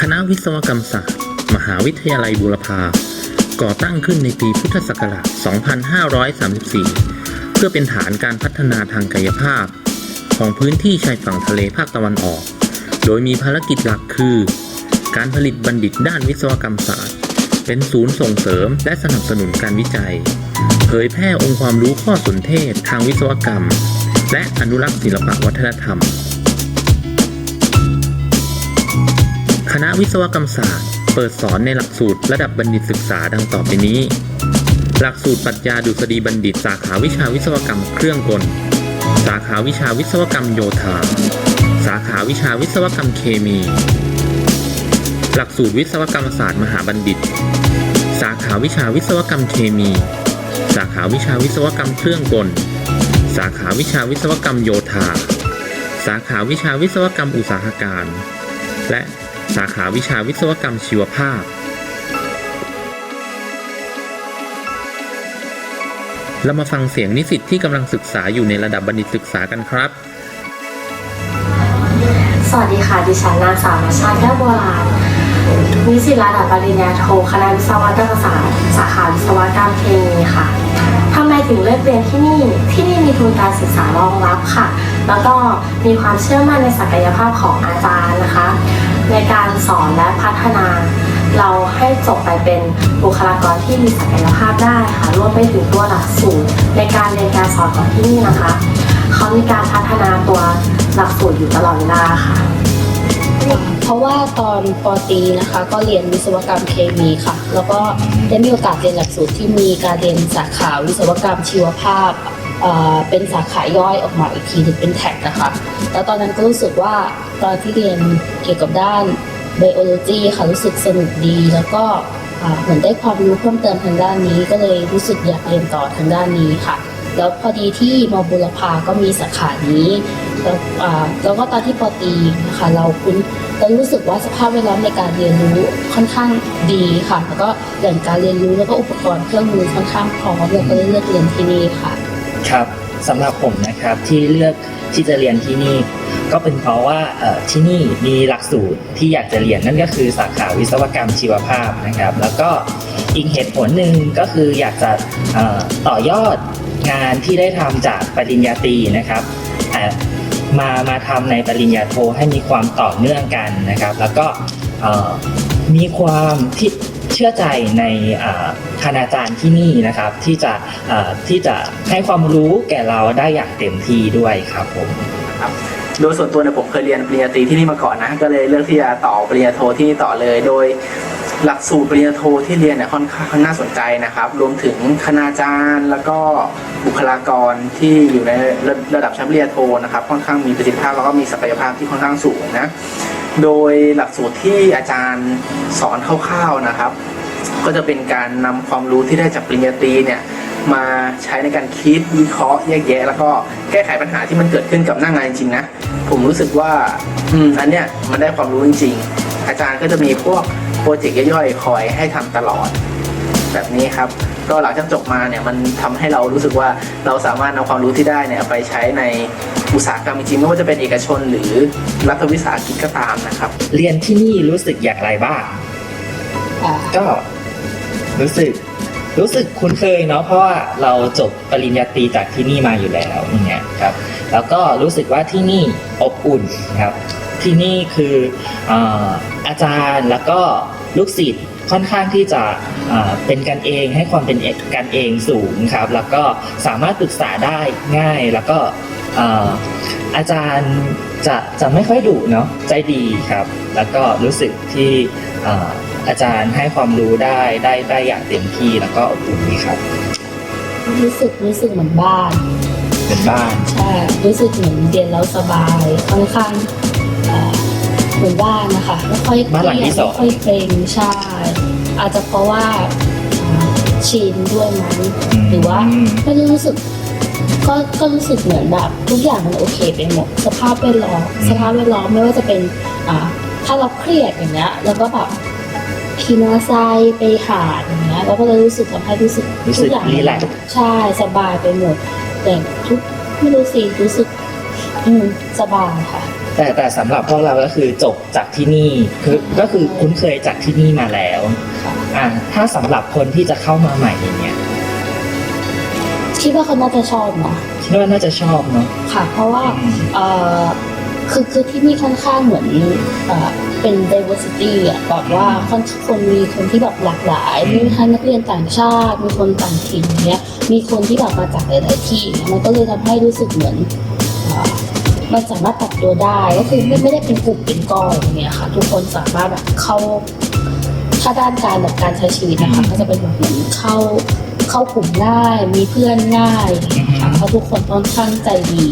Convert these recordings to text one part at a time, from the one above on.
คณะวิศวกรรมศาสตร์ มหาวิทยาลัยบูรพา ก่อตั้งขึ้นในปีพุทธศักราช 2534 เพื่อเป็นฐานการพัฒนาทางกายภาพ ของพื้นที่ชายฝั่งทะเลภาคตะวันออก โดยมีภารกิจหลักคือ การผลิตบัณฑิตด้านวิศวกรรมศาสตร์ เป็นศูนย์ส่งเสริมและสนับสนุนการวิจัย เผยแพร่องค์ความรู้ข้อสนเทศทางวิศวกรรม และอนุรักษ์ศิลปวัฒนธรรม ณะวิศวกรรมศาสตร์ เปิดสอนในหลักสูตรระดับบัณฑิตศึกษาดังต่อไปนี้ หลักสูตรปรัชญาดุษฎีบัณฑิต สาขาวิชาวิศวกรรมเครื่องกล สาขาวิชาวิศวกรรมโยธา สาขาวิชาวิศวกรรมเคมี หลักสูตรวิศวกรรมศาสตร์มหาบัณฑิต สาขาวิชาวิศวกรรมเคมี สาขาวิชาวิศวกรรมเครื่องกล สาขาวิชาวิศวกรรมโยธา สาขาวิชาวิศวกรรมอุตสาหการ และ สาขาวิชาวิศวกรรมชีวภาพ เรามาฟังเสียงนิสิตที่กำลังศึกษาอยู่ในระดับบัณฑิตศึกษากันครับ สวัสดีค่ะดิฉันนางสาวนัชชาแก้วโบราณนิสิตระดับปริญญาโทคณะวิศวกรรมศาสตร์สาขาวิศวกรรมเคมีค่ะทำไมถึงเลือกเรียนที่นี่ ที่นี่มีทุนการศึกษารองรับค่ะ แล้วก็มีความเชื่อมั่นในศักยภาพของอาจารย์นะคะ ในการสอนและพัฒนา เราให้จบไปเป็นบุคลากรที่มีศักยภาพได้ค่ะรวมไปถึงตัวหลักสูตรในการเรียนการสอนของที่นี่นะคะเขามีการพัฒนาตัวหลักสูตรอยู่ตลอดเวลาค่ะเพราะว่าตอนปอตีนะคะก็เรียนวิศวกรรมเคมีค่ะ แล้วก็ได้มีโอกาสเรียนหลักสูตรที่มีการเรียนสาขาวิศวกรรมชีวภาพ เป็นสาขาย่อยออกมาอีกทีหนึงเป็นแท็กนะคะ แล้วตอนนั้นก็รู้สึกว่าตอนที่เรียนเกี่ยวกับด้านไบโอโลจีค่ะรู้สึกสนุกดี แล้วก็เหมือนได้ความรู้เพิ่มเติมทางด้านนี้ ก็เลยรู้สึกอยากเรียนต่อทางด้านนี้ค่ะ แล้วพอดีที่มบุรพาก็มีสาขานี้แล้วแล้วก็ตอนที่ปอตีนะคะเราคุ้นเรารู้สึกว่าสภาพแวดล้อมในการเรียนรู้ค่อนข้างดีค่ะ แล้วก็แหล่งการเรียนรู้แล้วก็อุปกรณ์เครื่องมือค่อนข้างพร้อมเราก็เลยเลือกเรียนที่นี่ค่ะ ครับสำหรับผมนะครับที่เลือกที่จะเรียนที่นี่ ก็เป็นเพราะว่าที่นี่มีหลักสูตรที่อยากจะเรียนนั่นก็คือสาขาวิศวกรรมชีวภาพนะครับ แล้วก็อีกเหตุผลหนึ่งก็คืออยากจะต่อยอดงานที่ได้ทำจากปริญญาตรีนะครับมามาทำในปริญญาโทให้มีความต่อเนื่องกันนะครับ แล้วก็มีความที่ เชื่อใจในคณาจารย์ที่นี่นะครับ ที่จะที่จะให้ความรู้แก่เราได้อย่างเต็มที่ด้วยครับผมโดยส่วนตัวเนี่ยผมเคยเรียนปริญญาตรีที่นี่มาก่อนนะ ก็เลยเลือกที่จะต่อปริญญาโทที่นี่ต่อเลย โดย หลักสูตรปริญญาโทที่เรียนเนี่ยค่อนข้างน่าสนใจนะครับ รวมถึงคณาจารย์แล้วก็บุคลากรที่อยู่ในระระดับชั้นปริญญาโทนะครับ ค่อนข้างมีประสิทธิภาพแล้วก็มีศักยภาพที่ค่อนข้างสูงนะ โดยหลักสูตรที่อาจารย์สอนคร่าวๆนะครับ ก็จะเป็นการนำความรู้ที่ได้จากปริญญาตรีเนี่ยมาใช้ในการคิดวิเคราะห์แยกแยะ แล้วก็แก้ไขปัญหาที่มันเกิดขึ้นกับหน้างานจริงๆนะ ผมรู้สึกว่า อืมอันเนี้ยมันได้ความรู้จริงๆ อาจารย์ก็จะมีพวก ปรเจกต์ย่อยๆ คอยให้ทำตลอด แบบนี้ครับ ก็หลังจากจบมาเนี่ยมันทำให้เรารู้สึกว่าเราสามารถนำความรู้ที่ได้เนี่ยไปใช้ในอุตสาหกรรมจริงๆไม่ว่าจะเป็นเอกชนหรือรัฐวิสาหกิจก็ตามนะครับ เรียนที่นี่รู้สึกอย่างไรบ้างอ่าก็รู้สึกรู้สึกคุ้นเคยเนาะเพราะว่าเราจบปริญญาตรีจากที่นี่มาอยู่แล้วอย่างเงี้ยครับ แล้วก็รู้สึกว่าที่นี่อบอุ่นครับ ที่นี่คือเอ่ออาจารย์แล้วก็ ลูกศิษย์ค่อนข้างที่จะเอ่อเป็นกันเองให้ความเป็นเอกกันเองสูงครับแล้วก็สามารถปรึกษาได้ง่ายแล้วก็เอ่ออาจารย์จะจะไม่ค่อยดุเนาะใจดีครับ แล้วก็รู้สึกที่เอ่ออาจารย์ให้ความรู้ได้ได้ได้อย่างเต็มที่แล้วก็อบอุ่นดีครับ รู้สึกรู้สึกเหมือนบ้านเป็นบ้านใช่รู้สึกเหมือนเรียนแล้วสบายค่อนข้างเอ่อเหมือนบ้านนะคะไม่ค่อยเคบ้านหลังรียที่ดสอง ไม่ค่อยเกรงใช่อาจจะเพราะว่าอ่าชินด้วยมั้งหรือว่าไม่ได้รู้สึก ก็ก็รู้สึกเหมือนแบบทุกอย่างมันโอเคไปหมดสภาพแวดล้อมสภาพแวดล้อมไม่ว่าจะเป็นอ่าถ้าเราเครียดอย่างเงี้ยแล้วก็แบบขี่มอเตอร์ไซค์ไปหาดอย่างเงี้ยเราก็เลยรู้สึกทำให้รู้สึกรู้ทุสึกกอย่างรีแลกซ์ ใช่สบายไปหมด แต่ทุกไม่รู้สิรู้สึก อืมสบายค่ะ แต่แต่สำหรับพวกเราก็คือจบจากที่นี่คือก็คือคุ้นเคยจากที่นี่มาแล้วอ่าถ้าสำหรับคนที่จะเข้ามาใหม่อย่างเงี้ยคิดว่าเขาน่าจะชอบเนาะคิดว่าน่าจะชอบเนาะค่ะ เพราะว่าอืมเอ่อคือคือที่นี่ค่อนข้างเหมือนเอ่อเป็น diversity อะแบบว่าค่อนคนมีคนที่แบบหลากหลาย มีทั้งนักเรียนต่างชาติ มีคนต่างถิ่นเนี้ย มีคนที่แบบมาจากหลาย ๆ ที่เนี่ยมันก็เลยทำให้รู้สึกเหมือนเอ่อ มันสามารถปรับตัวได้ก็คือไม่ไม่ได้เป็นกลุ่มเป็นก้อนอย่างเงี้ยค่ะ ทุกคนสามารถแบบเข้าถ้าด้านการแบบการใช้ชีวิตนะคะ ก็จะเป็นแบบเหมือนเข้าเข้ากลุ่มง่ายมีเพื่อนง่ายค่ะเพราะทุกคนค่อนข้างใจดี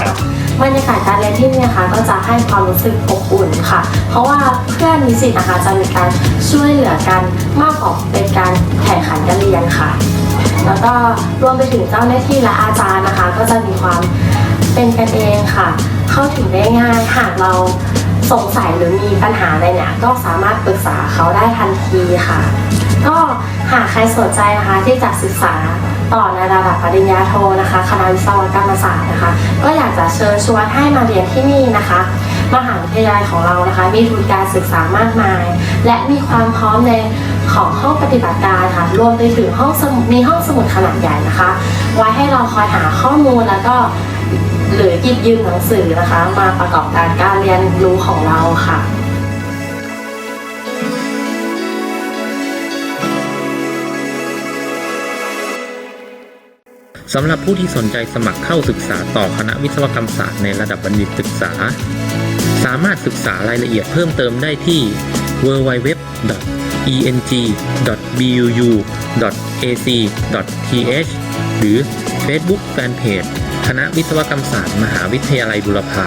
ครับบรรยากาศการเรียนที่นี่นะคะก็จะให้ความรู้สึกอบอุ่นค่ะ เพราะว่าเพื่อนนิสิตนะคะจะมีการช่วยเหลือกันมากกว่าเป็นการแข่งขันการเรียนค่ะ แล้วก็รวมไปถึงเจ้าหน้าที่และอาจารย์นะคะ ก็จะมีความ เป็นกันเองค่ะ เข้าถึงได้ง่ายหากเราสงสัยหรือมีปัญหาอะไรเนี่ยก็สามารถปรึกษาเขาได้ทันทีค่ะ ก็หากใครสนใจนะคะที่จะศึกษาต่อในระดับปริญญาโทนะคะคณะวิศวกรรมศาสตร์นะคะ ก็อยากจะเชิญชวนให้มาเรียนที่นี่นะคะมหาวิทยาลัยของเรานะคะ มีทุนการศึกษามากมาย และมีความพร้อมในของห้องปฏิบัติการค่ะรวมไปถึงห้องสมุดมีห้องสมุดขนาดใหญ่นะคะ ไว้ให้เราคอยหาข้อมูลแล้วก็ หรือหยิบยืมหนังสือนะคะ มาประกอบการการเรียนรู้ของเราค่ะสำหรับผู้ที่สนใจสมัครเข้าศึกษาต่อคณะวิศวกรรมศาสตร์ในระดับบัณฑิตศึกษา สามารถศึกษารายละเอียดเพิ่มเติมได้ที่ www.eng.bu.ac.th หรือ Facebook Fanpage คณะวิศวกรรมศาสตร์ มหาวิทยาลัยบุรพา